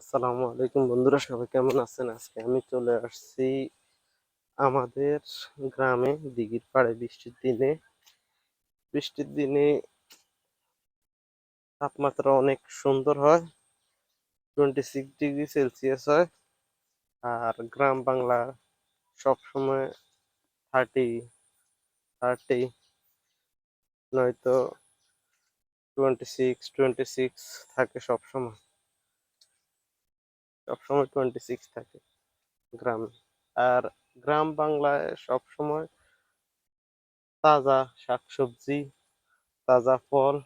আসসালামু আলাইকুম বন্ধুরা, সবাই কেমন আছেন? আজকে আমি চলে আসছি আমাদের গ্রামে দিঘির পাড়ে বৃষ্টির দিনে। বৃষ্টির দিনে তাপমাত্রা অনেক সুন্দর হয়, টোয়েন্টি সিক্স ডিগ্রি সেলসিয়াস হয় আর গ্রাম বাংলা সবসময় থার্টি থার্টি, নয়তো টোয়েন্টি সিক্স টোয়েন্টি সিক্স থাকে সব সময় সবসময় টোয়েন্টি সিক্স থাকে গ্রামে। আর গ্রাম বাংলায় সবসময় তাজা শাকসবজি, তাজা ফল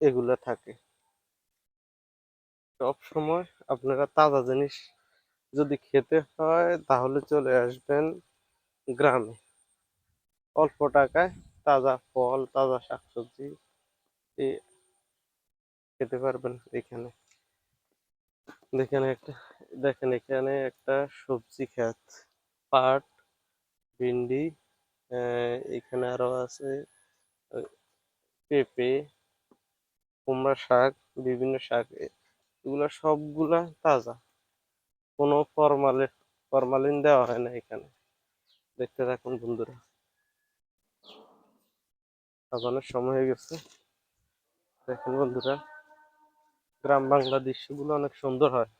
এগুলো থাকে। সব সময় আপনারা তাজা জিনিস যদি খেতে হয় তাহলে চলে আসবেন গ্রামে। অল্প টাকায় তাজা ফল, তাজা শাকসবজি খেতে পারবেন এখানে। দেখেন একটা, দেখেন এখানে একটা সবজি ক্ষেত, পাট, ভিন্ডি এখানে আরও আছে পেঁপে, কুমড়া শাক, বিভিন্ন শাক এগুলা সবগুলা তাজা। কোনো ফরমালিন ফরমালিন দেওয়া হয় না এখানে। দেখতে থাকুন বন্ধুরা। আজানের সময় হয়ে গেছে। দেখেন বন্ধুরা। গ্রাম বাংলা দৃশ্যগুলো অনেক সুন্দর হয়।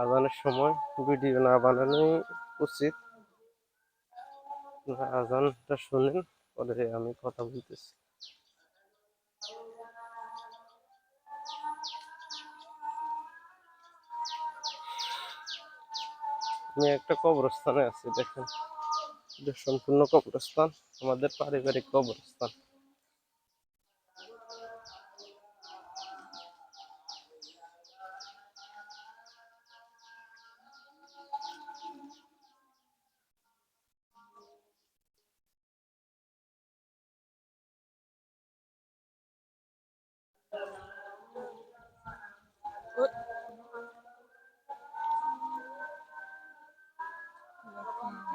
আজানের সময় ভিডিও না বানানোই উচিত। আজানটা শুনেন, পরে আমি কথা বলতেছি। আমি একটা কবরস্থানে আছি, দেখেন। সম্পূর্ণ কবরস্থান, আমাদের পারিবারিক কবরস্থান। 啊